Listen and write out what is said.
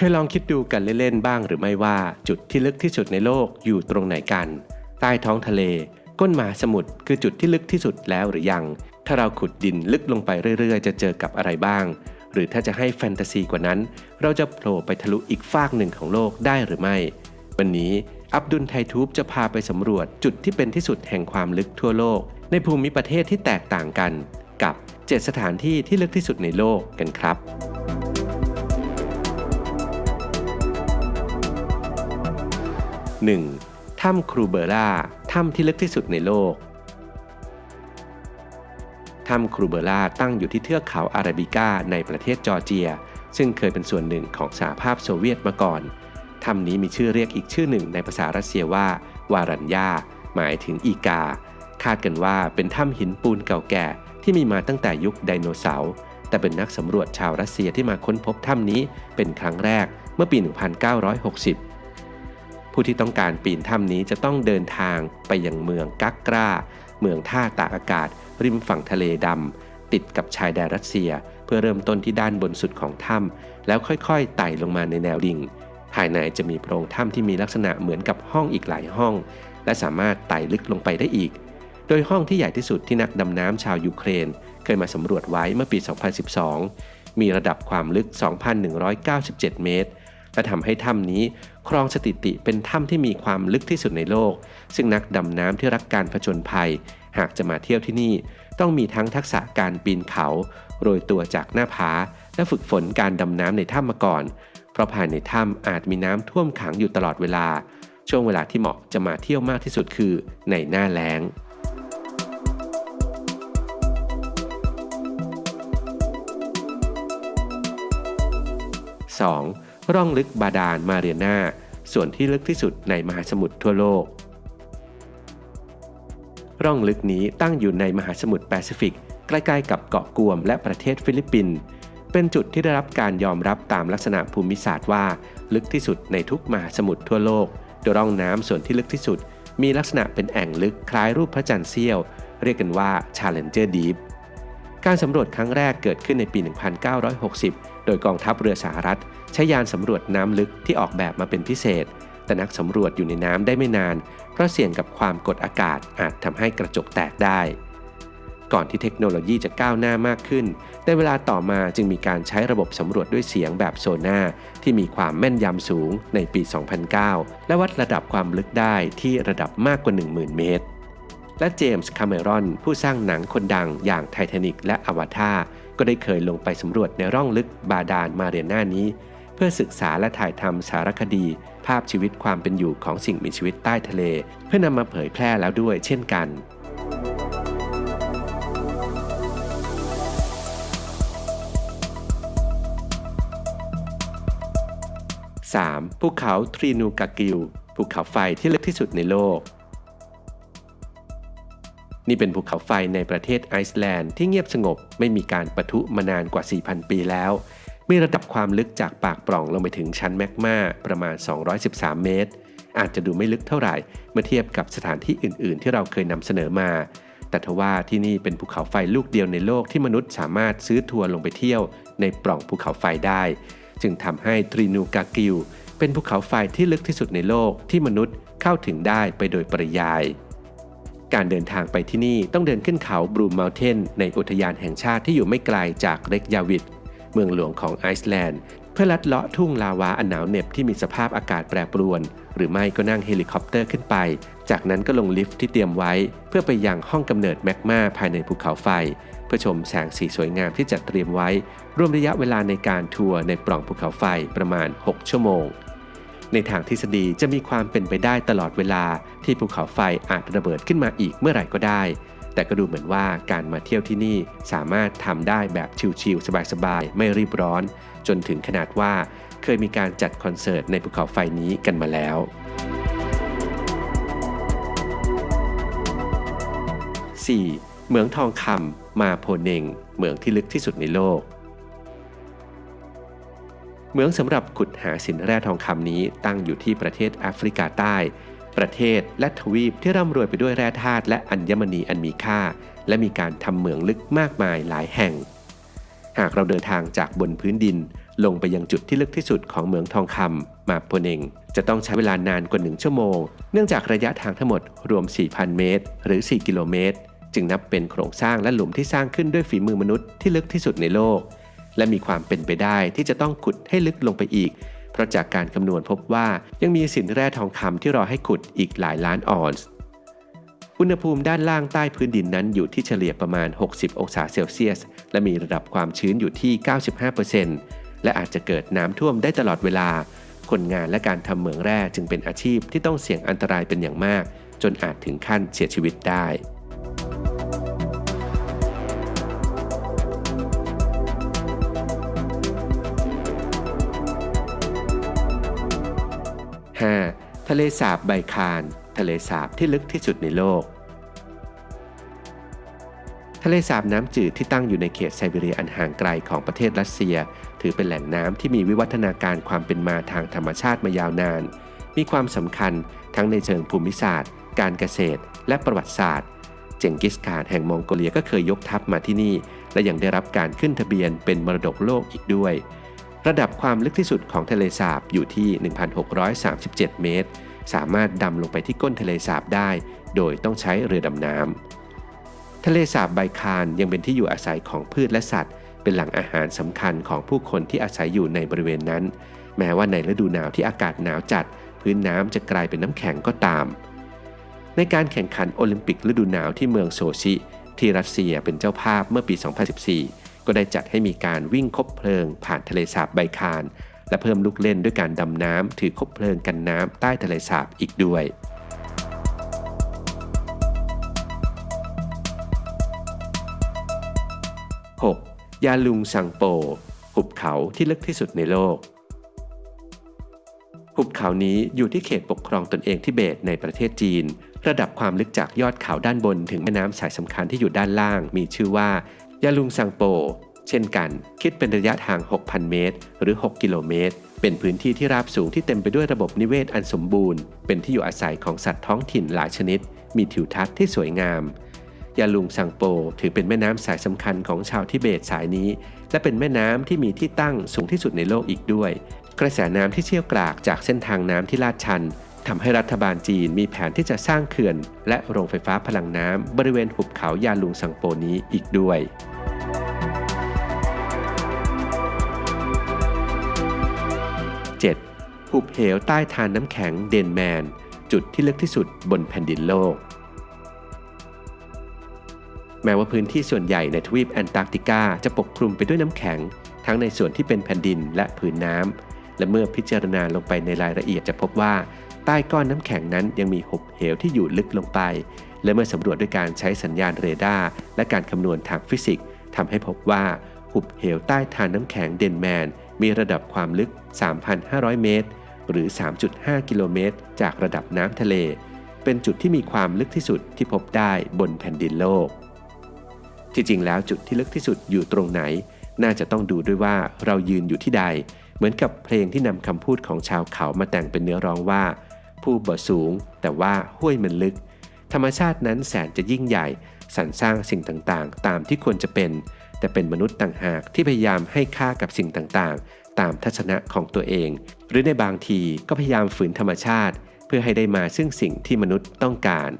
เคยลองคิดดูกันเล่นๆบ้างหรือไม่ว่าจุดที่ลึกที่สุดในโลกอยู่ตรงไหนกัน ใต้ท้องทะเล ก้นมหาสมุทรคือจุดที่ลึกที่สุดแล้วหรือยัง ถ้าเราขุดดินลึกลงไปเรื่อยๆ จะเจอกับอะไรบ้าง หรือถ้าจะให้แฟนตาซีกว่านั้น เราจะโผล่ไปทะลุอีกฟากหนึ่งของโลกได้หรือไม่ วันนี้อับดุลไททูบจะพาไปสำรวจจุดที่เป็นที่สุดแห่งความลึกทั่วโลก ในภูมิประเทศที่แตกต่างกัน กับ 7 สถานที่ที่ลึกที่สุดในโลกกันครับ 1. ถ้ำครูเบอร่า ถ้ำที่ลึกที่สุดในโลก ถ้ำครูเบอร่าตั้งอยู่ที่เทือกเขาอาราบิก้าในประเทศจอร์เจีย ซึ่งเคยเป็นส่วนหนึ่งของสหภาพโซเวียตมาก่อน ถ้ำนี้มีชื่อเรียกอีกชื่อหนึ่งในภาษารัสเซียว่า วารัญญา หมายถึงอีกา คาดกันว่าเป็นถ้ำหินปูนเก่าแก่ที่มีมาตั้งแต่ยุคไดโนเสาร์ แต่เป็นนักสำรวจชาวรัสเซียที่มาค้นพบถ้ำนี้เป็นครั้งแรกเมื่อปี 1960 ผู้ที่ต้องการปีนถ้ำนี้จะต้องเดินทางไปยังเมืองกักกราเมืองท่าตากอากาศ ริมฝั่งทะเลดำติดกับชายแดนรัสเซีย เพื่อเริ่มต้นที่ด้านบนสุดของถ้ำแล้วค่อยๆไต่ลงมาในแนวดิ่ง ภายในจะมีโพรงถ้ำที่มีลักษณะเหมือนกับห้องอีกหลายห้อง และสามารถไต่ลึกลงไปได้อีก โดยห้องที่ใหญ่ที่สุดที่นักดำน้ำชาวยูเครน เคยมาสำรวจไว้เมื่อปี 2012 มีระดับความลึก 2,197 เมตร และทำให้ถ้ำนี้ครองสถิติเป็นถ้ำที่มีความลึกที่สุดในโลก ซึ่งนักดำน้ำที่รักการผจญภัย หากจะมาเที่ยวที่นี่ ต้องมีทั้งทักษะการปีนเขาโรยตัวจากหน้าผา และฝึกฝนการดำน้ำในถ้ำมาก่อน เพราะภายในถ้ำอาจมีน้ำท่วมขังอยู่ตลอดเวลา ช่วงเวลาที่เหมาะจะมาเที่ยวมากที่สุดคือในหน้าแล้ง 2. ร่องลึกบาดาลมาเรียนาส่วนที่ลึกที่สุดในมหาสมุทรทั่วโลก ร่องลึกนี้ตั้งอยู่ในมหาสมุทรแปซิฟิก ใกล้ๆกับเกาะกวมและประเทศฟิลิปปินส์เป็นจุดที่ได้รับการยอมรับตามลักษณะภูมิศาสตร์ว่า ลึกที่สุดในทุกมหาสมุทรทั่วโลก โดยร่องน้ำส่วนที่ลึกที่สุด มีลักษณะเป็นแอ่งลึกคล้ายรูปพระจันทร์เสี้ยว เรียกกันว่า Challenger Deep การสำรวจครั้งแรกเกิดขึ้นในปี 1960 โดยกองทัพเรือสหรัฐ ใช้ยานสำรวจน้ำลึกที่ออกแบบมาเป็นพิเศษ แต่นักสำรวจอยู่ในน้ำได้ไม่นาน เพราะเสี่ยงกับความกดอากาศอาจทำให้กระจกแตกได้ ก่อนที่เทคโนโลยีจะก้าวหน้ามากขึ้น ในเวลาต่อมาจึงมีการใช้ระบบสำรวจด้วยเสียงแบบโซน่าที่มีความแม่นยำสูงในปี 2009 และวัดระดับความลึกได้ที่ระดับมากกว่า 10,000 เมตร และเจมส์คาเมรอน ผู้สร้างหนังคนดังอย่างไททานิกและอวตารก็ได้เคยลงไปสำรวจในร่องลึกบาดาลมาเรียนานี้ เพื่อศึกษาและถ่ายทำสารคดี ภาพชีวิตความเป็นอยู่ของสิ่งมีชีวิตใต้ทะเล เพื่อนำมาเผยแพร่แล้วด้วยเช่นกัน 3. ภูเขาทรีนูกากิวภูเขาไฟที่เลึกที่สุดในโลก นี่เป็นภูเขาไฟในประเทศไอซ์แลนด์ที่เงียบสงบไม่มีการปะทุมานานกว่า 4,000 ปีแล้ว มีระดับความลึกจากปากปล่องลงไปถึงชั้นแมกมาประมาณ 213 เมตร อาจจะดูไม่ลึกเท่าไหร่ เมื่อเทียบกับสถานที่อื่น ๆ ที่เราเคยนำเสนอมา แต่ทว่าที่นี่เป็นภูเขาไฟลูกเดียวในโลกที่มนุษย์สามารถซื้อทัวร์ลงไปเที่ยวในปล่องภูเขาไฟได้ จึงทำให้ทรีนูกากิวเป็นภูเขาไฟที่ลึกที่สุดในโลกที่มนุษย์เข้าถึงได้ไปโดยปริยาย การเดินทางไปที่นี่ต้องเดินขึ้นเขาบรูม m ม u เทนในอุทยานแห่งชาติที่อยู่ไม่ไกลจากเรกยาวิดเมืองหลวงของไอซ์แลนด์ เพื่อลัดเลาะทุ่งลาวาอันหนาวเหน็บที่มีสภาพอากาศแปรปรวน หรือไม่ก็นั่งเฮลิคอปเตอร์ขึ้นไป จากนั้นก็ลงลิฟต์ที่เตรียมไว้ เพื่อไปยังห้องกำเนิดแมกมาภายในภูเขาไฟ เพื่อชมแสงสีสวยงามที่จัดเตรียมไว้ รวมระยะเวลาในการทัวร์ในปล่องภูเขาไฟประมาณ 6 ชั่วโมง ในทางทฤษฎีจะมีความเป็นไปได้ตลอดเวลาที่ภูเขาไฟอาจระเบิดขึ้นมาอีกเมื่อไหร่ก็ได้ แต่ก็ดูเหมือนว่าการมาเที่ยวที่นี่สามารถทำได้แบบชิลๆสบายๆ ไม่รีบร้อน จนถึงขนาดว่าเคยมีการจัดคอนเสิร์ตในภูเขาไฟนี้กันมาแล้ว 4. เหมืองทองคำมาโพเนงเหมืองที่ลึกที่สุดในโลก เหมืองสำหรับขุดหาสินแร่ทองคำนี้ตั้งอยู่ที่ประเทศแอฟริกาใต้ ประเทศและทวีปที่ร่ำรวยไปด้วยแร่ธาตุและอัญมณีอันมีค่า และมีการทำเหมืองลึกมากมายหลายแห่ง หากเราเดินทางจากบนพื้นดิน ลงไปยังจุดที่ลึกที่สุดของเหมืองทองคำมาโพเนงจะต้องใช้เวลานานกว่า 1 ชั่วโมง เนื่องจากระยะทางทั้งหมดรวม 4,000 เมตร หรือ 4 กิโลเมตร จึงนับเป็นโครงสร้างและหลุมที่สร้างขึ้นด้วยฝีมือมนุษย์ที่ลึกที่สุดในโลก และมีความเป็นไปได้ที่จะต้องขุดให้ลึกลงไปอีก เพราะจากการคำนวณพบว่ายังมีสินแร่ทองคำที่รอให้ขุดอีกหลายล้านออนซ์อุณหภูมิด้านล่างใต้พื้นดินนั้นอยู่ที่เฉลี่ยประมาณ 60 องศาเซลเซียส และมีระดับความชื้นอยู่ที่ 95%และอาจจะเกิดน้ำท่วมได้ตลอดเวลา คนงานและการทำเหมืองแร่จึงเป็นอาชีพที่ต้องเสี่ยงอันตรายเป็นอย่างมาก จนอาจถึงขั้นเสียชีวิตได้ 5. ทะเลสาบไบคานทะเลสาบที่ลึกที่สุดในโลก ทะเลสาบน้ำจืดที่ตั้งอยู่ในเขตไซบีเรียอันห่างไกลของประเทศรัสเซีย ถือเป็นแหล่งน้ำที่มีวิวัฒนาการความเป็นมาทางธรรมชาติมายาวนาน มีความสำคัญทั้งในเชิงภูมิศาสตร์ การเกษตร และประวัติศาสตร์เจงกิสข่านแห่งมองโกเลียก็เคยยกทัพมาที่นี่ และยังได้รับการขึ้นทะเบียนเป็นมรดกโลกอีกด้วย ระดับความลึกที่สุดของทะเลสาบอยู่ที่ 1,637 เมตร สามารถดำลงไปที่ก้นทะเลสาบได้ โดยต้องใช้เรือดำน้ำ ทะเลสาบไบคานยังเป็นที่อยู่อาศัยของพืชและสัตว์ เป็นแหล่งอาหารสำคัญของผู้คนที่อาศัยอยู่ในบริเวณนั้น แม้ว่าในฤดูหนาวที่อากาศหนาวจัด พื้นน้ำจะกลายเป็นน้ำแข็งก็ตาม ในการแข่งขันโอลิมปิกฤดูหนาวที่เมืองโซชิ ที่รัสเซียเป็นเจ้าภาพเมื่อปี 2014 ก็ได้จัดให้มีการวิ่งคบเพลิง ผ่านทะเลสาบไบคานและเพิ่มลูกเล่นด้วยการดำน้ำถือคบเพลิงกันน้ำใต้ทะเลสาบอีกด้วย 6. ยาลุงซังโปหุบเขาที่ลึกที่สุดในโลก หุบเขานี้อยู่ที่เขตปกครองตนเองทิเบตในประเทศจีน ระดับความลึกจากยอดเขาด้านบนถึงแม่น้ำสายสำคัญที่อยู่ด้านล่าง มีชื่อว่า ยาลุงซังโป เช่นกัน คิดเป็นระยะทาง 6,000 เมตร หรือ 6 กิโลเมตร เป็นพื้นที่ที่ราบสูงที่เต็มไปด้วยระบบนิเวศอันสมบูรณ์ เป็นที่อยู่อาศัยของสัตว์ท้องถิ่นหลายชนิด มีทิวทัศน์ที่สวยงามยาลุงซังโปถือเป็นแม่น้ำสายสำคัญของชาวทิเบตสายนี้ และเป็นแม่น้ำที่มีที่ตั้งสูงที่สุดในโลกอีกด้วย กระแสน้ำที่เชี่ยวกรากจากเส้นทางน้ำที่ลาดชัน ทำให้รัฐบาลจีนมีแผนที่จะสร้างเขื่อน และโรงไฟฟ้าพลังน้ำบริเวณหุบเขายาลุงซังโปนี้อีกด้วย 7. หุบเหวใต้ทานน้ำแข็งเดนแมน จุดที่ลึกที่สุดบนแผ่นดินโลก แม้ว่าพื้นที่ส่วนใหญ่ในทวีปแอนตาร์กติกาจะปกคลุมไปด้วยน้ำแข็ง ทั้งในส่วนที่เป็นแผ่นดินและผืนน้ำ และเมื่อพิจารณาลงไปในรายละเอียดจะพบว่า ใต้ก้อนน้ำแข็งนั้นยังมีหุบเหวที่อยู่ลึกลงไป และเมื่อสำรวจด้วยการใช้สัญญาณเรดาร์และการคำนวณทางฟิสิกส์ทำให้พบว่าหุบเหวใต้ทานน้ำแข็งเดนแมน มีระดับความลึก 3,500 เมตร หรือ 3.5 กิโลเมตร จากระดับน้ำทะเล เป็นจุดที่มีความลึกที่สุดที่พบได้บนแผ่นดินโลก ที่จริงแล้วจุดที่ลึกที่สุดอยู่ตรงไหน น่าจะต้องดูด้วยว่าเรายืนอยู่ที่ใด เหมือนกับเพลงที่นำคำพูดของชาวเขามาแต่งเป็นเนื้อร้องว่า ผู้บ่สูง แต่ว่าห้วยมันลึก ธรรมชาตินั้นแสนจะยิ่งใหญ่สรรสร้างสิ่งต่างๆ ตามที่ควรจะเป็น แต่เป็นมนุษย์ต่างหากที่พยายามให้ค่ากับสิ่งต่างๆ ตามทัศนะของตัวเอง หรือในบางทีก็พยายามฝืนธรรมชาติ เพื่อให้ได้มาซึ่งสิ่งที่มนุษย์ต้องการ